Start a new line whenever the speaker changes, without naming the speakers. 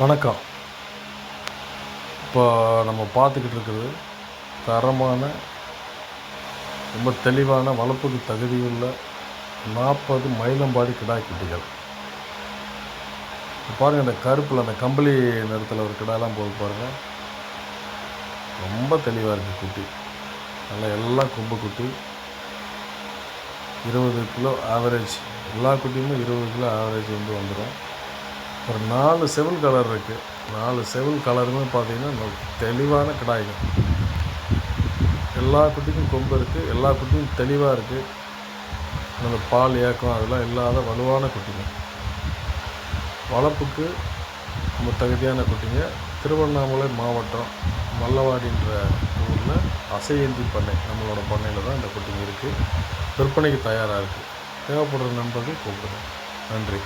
வணக்கம். இப்போ நம்ம பார்த்துக்கிட்டு இருக்கிறது தரமான ரொம்ப தெளிவான வளர்ப்புக்கு தகுதியுள்ள நாற்பது மயிலம்பாடி கிடாய் குட்டிகள். இப்போ பாருங்கள் இந்த கருப்பில் அந்த கம்பளி நிறத்தில் ஒரு கிடாலாம் போது பாருங்கள் ரொம்ப தெளிவாக இருக்குது குட்டி. நல்லா எல்லாம் கொம்பு குட்டி. இருபது கிலோ ஆவரேஜ் எல்லா குட்டியுமே இருபது கிலோ ஆவரேஜ் வந்து வந்துடும் ஒரு நாலு செவில் கலர் இருக்குது நாலு செவில் கலருமே பார்த்திங்கன்னா தெளிவான கிடாய்கள். எல்லா குட்டிக்கும் கொம்பு இருக்குது எல்லா குட்டியும் தெளிவாக இருக்குது அந்த பால் ஏக்கம் அதெல்லாம் இல்லாத வலுவான குட்டிங்க. வளர்ப்புக்கு ரொம்ப தகுதியான குட்டிங்க. திருவண்ணாமலை மாவட்டம் மல்லவாடின்ற ஊரில் அசையந்தி பண்ணை நம்மளோட பண்ணையில் தான் இந்த குட்டிங்க இருக்குது விற்பனைக்கு தயாராக இருக்குது தேவைப்படுற நண்பர்கள் கூப்பிடுங்க. நன்றி.